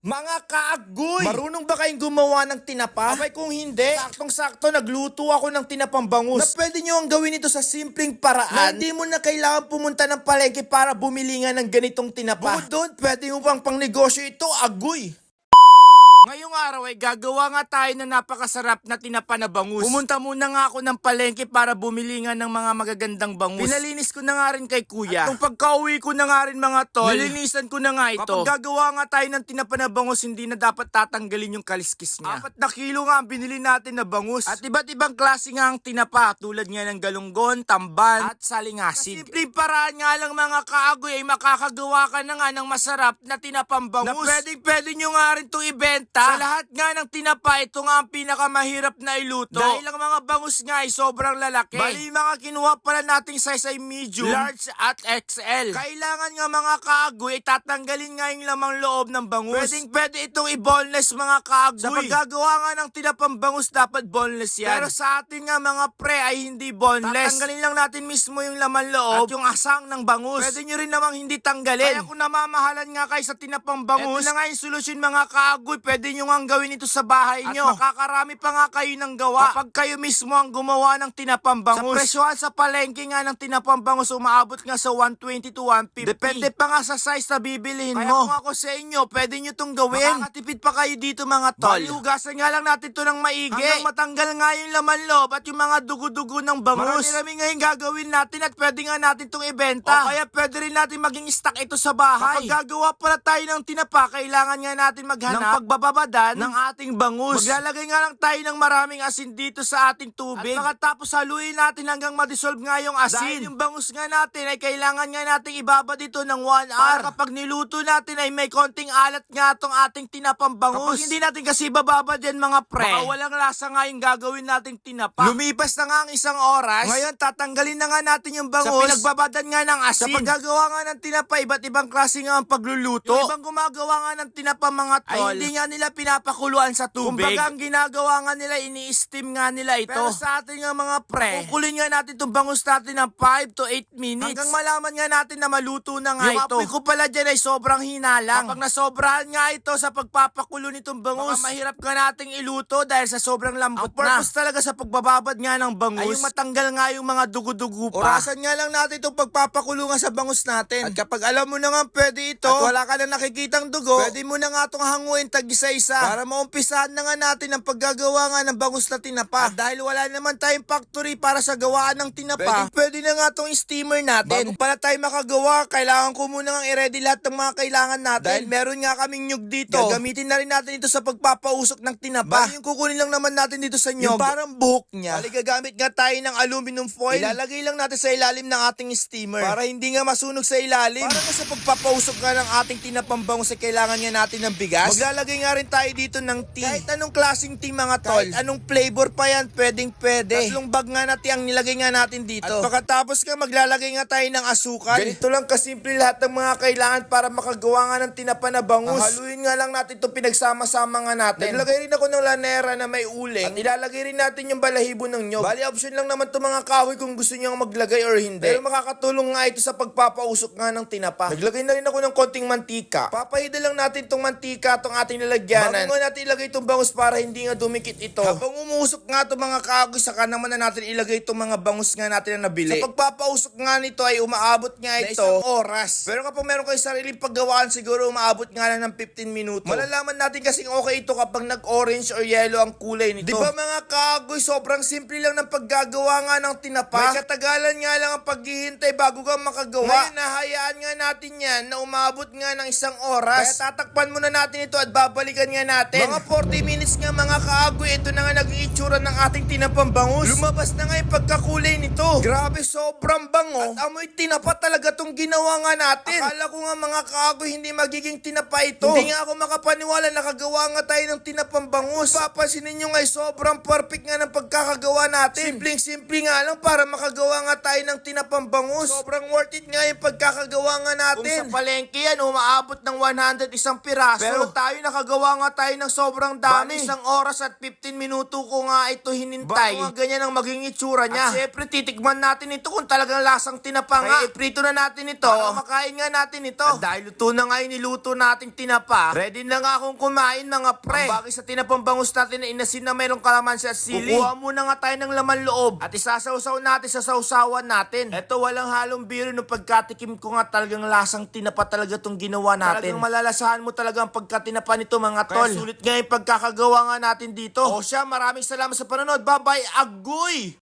Mga kaagoy! Marunong ba kayong gumawa ng tinapa? Abay kung hindi, saktong-sakto nagluto ako ng tinapang bangus. Na pwede nyo ang gawin ito sa simpleng paraan. Na hindi mo na kailangan pumunta ng palengke para bumili nga ng ganitong tinapa. Bukod doon, pwede mo pang pangnegosyo ito, agoy! Ngayong araw ay gagawa nga tayo ng napakasarap na tinapa na bangus. Pumunta muna nga ako ng palengke para bumili nga ng mga magagandang bangus. Pinalinis ko na nga rin kay kuya. At nung pagka-uwi ko na nga rin mga tol, nilinisan ko na nga ito. Kapag gagawa nga tayo ng tinapa na bangus, hindi na dapat tatanggalin yung kaliskis niya. Apat na kilo nga ang binili natin na bangus. At iba't ibang klase nga ang tinapa, tulad nga ng galunggon, tamban, at salingasig. Sa simpleng paraan nga lang mga kaagoy ay makakagawa ka na nga ng masarap na tinapang bangus. Na pwedeng pwede nyo nga rin itong ibenta. Sa lahat nga ng tinapa, ito nga ang pinakamahirap na iluto. Dahil ang mga bangus nga ay sobrang lalaki. Bali mga kinuha pala nating size ay medium, large at XL. Kailangan nga mga kaagoy tatanggalin nga yung lamang loob ng bangus. Pwedeng pwede itong i-boneless mga kaagoy. Sa paggagawa nga ng tinapang bangus, dapat boneless yan. Pero sa atin nga mga pre ay hindi boneless. Tatanggalin lang natin mismo yung laman loob at yung asang ng bangus. Pwede nyo rin namang hindi tanggalin. Kaya kung namamahalan nga kayo sa tinapang bangus, ito na nga yung solusyon mga kaagoy. Pwede nyo nga gawin ito sa bahay nyo. At makakarami pa nga kayo ng gawa. Kapag kayo mismo ang gumawa ng tinapang bangus. Sa presyohan sa palengke nga ng tinapang bangus, umaabot nga sa 120 to 150. Depende pa nga sa size na bibilihin Kaya mo. kung ako sa inyo, pwede nyo tong gawin. Makakatipid pa kayo dito mga tol. Hugasan nga lang natin to ng maigi. Hanggang matanggal nga yung laman loob at yung mga dugo-dugo ng bangus. Marami-rami nga yung gagawin natin at pwede nga natin tong ibenta. O kaya pwede rin natin maging stock ito sa bahay. Kapag gagawa pala tayo ng tinapa, kailangan nga natin maghanap ng pagbababadan ng ating bangus. Maglalagay nga lang tayo ng maraming asin dito sa ating tubig. At pagkatapos haluin natin hanggang ma-dissolve nga yung asin. Dahil yung bangus nga natin ay kailangan nga nating ibaba dito ng 1 hour. Para kapag niluto natin ay may konting alat nga tong ating tinapang bangus. Kapag hindi natin kasi bababa dyan mga pre, baka walang lasa nga yung gagawin nating tinapa. Lumipas na nga ang isang oras. Ngayon tatanggalin na nga natin yung bangus. Sa pinagbabadan nga ng asin. Sa paggagawa nga ng tinapa, iba't ibang klase nga ang pagluluto. Yung ibang gumagawa nga ng tinapa mga tol, ay hindi nga nila pinapakuluan sa tubig. Kumbaga ang ginagawa nga nila, ini-steam nga nila ito. Pero sa atin nga mga pre, kukulin nga natin itong bangus natin ng 5 to 8 minutes. Hanggang malaman nga natin na maluto na nga Yung ito. Yung apoy ko pala dyan ay sobrang hinalang. Kapag nasobrahan nga ito sa pagpapakulo nitong bangus, baka mahirap ka nating iluto dahil sa sobrang lambot Ang na. purpose talaga sa pagbababad nga ng bangus ay yung matanggal nga yung mga dugo-dugo pa. Orasan nga lang natin itong pagpapakulo nga sa bangus natin. At kapag alam mo na nga pwede ito, at wala ka na nakikitang dugo, pwede mo na nga itong hanguin tag isa-isa para maumpisahan na nga natin ang paggagawa nga ng bangus na tinapa. At dahil wala naman tayong factory para sa gawaan ng tinapa, pwede, pwede na nga itong steamer natin. Bago pala tayo makagawa, kailangan ko muna nga i-ready lahat ng mga kailangan natin. Dahil meron nga kaming nyug dito. Gagamitin na rin natin ito sa pagpapausok ng tinapa. Bali yung kukunin lang naman natin dito sa nyug. Yung parang buhok niya. Bali gagamit nga tayo ng aluminum foil. Ilalagay lang natin sa ilalim ng ating steamer. Para hindi nga masunog sa ilalim. Para nga sa pagpapausok nga ng ating tinapang bangus, ay kailangan nga natin ng bigas. Maglalagay nga rin tayo dito ng tea. Kahit anong klaseng tea mga tol. Kahit anong flavor pa yan, pwedeng pwede. Tatlong bag nga na tea ang nilagay nga natin dito. At pagkatapos nga maglalagay nga tayo ng asukal. Ganito lang kasimple lahat ng mga kailangan para makagawa nga ng tinapa na bangus. Haluin nga lang natin itong pinagsama-sama nga natin. Naglagay rin ako ng lanera na may uling. At ilalagay rin natin yung balahibo ng nyog. Bali option lang naman itong mga kahoy kung gusto nyo maglagay or hindi. Pero makakatulong nga ito sa pagpapausok nga ng tinapa. Naglagay na rin ako ng konting mantika. Papahida lang natin itong mantika, itong ating lalagyanan. Bago nga natin ilagay itong bangus para hindi nga dumikit ito. Habang umusok nga itong mga kahoy, saka naman na natin ilagay itong mga bangus nga natin na nabili. Sa pagpapausok nga nito ay umaabot nga ito isang oras. Pero kapag meron kayo sariling paggawaan, siguro umaabot nga lang ng 15 minuto. Malalaman natin kasing okay ito kapag nag-orange or yellow ang kulay nito. Di ba mga kagoy, sobrang simple lang ng paggagawa nga ng tinapa. May katagalan nga lang ang paghihintay bago ka makagawa. Ngayon, nahayaan nga natin yan na umabot nga ng isang oras. Kaya tatakpan muna natin ito at babalikan nga natin. Mga 40 minutes nga mga kaagoy, ito na nga naging itsura ng ating tinapang bangus. Lumabas na nga yung Grabe, sobrang bango. At amoy tinapa talaga tong ginawa nga natin. Akala ko nga mga kaagoy, hindi magiging tinapa ito. Hindi nga ako makapaniwala nakagawa nga tayo ng tinapang bangus. Papansinin nyo nga, sobrang perfect nga ng pagkakagawa natin. Simpleng-simple nga lang para makagawa nga tayo ng tinapang bangus. Sobrang worth it nga yung pagkakagawa nga natin. Kung sa palengke yan, umaabot ng 100 isang piraso. Pero tayo nakagawa nga tayo ng sobrang dami. Bali, isang oras at 15 minuto ko nga ito hinintay. Bago nga ganyan ang maging itsura niya. At syempre, titikman natin ito kung talagang lasang tinapa nga. Kaya iprito na natin ito. Para makain nga natin ito. At dahil luto na nga yung niluto nating tinapa, ready na nga akong kumain mga pre. Ang bagay sa tinapang bangus natin na inasin na mayroong kalamansi at sili. Kukuha muna nga tayo ng laman loob at isasawsaw natin sa sausawan natin. Ito walang halong biro no pagkatikim ko nga talagang lasang tinapa talaga tong ginawa natin. Talagang malalasahan mo talaga ang pagkatinapa nito mga tol. Kaya sulit nga yung pagkakagawa nga natin dito. O siya, maraming salamat sa panonood. Bye-bye, agoy!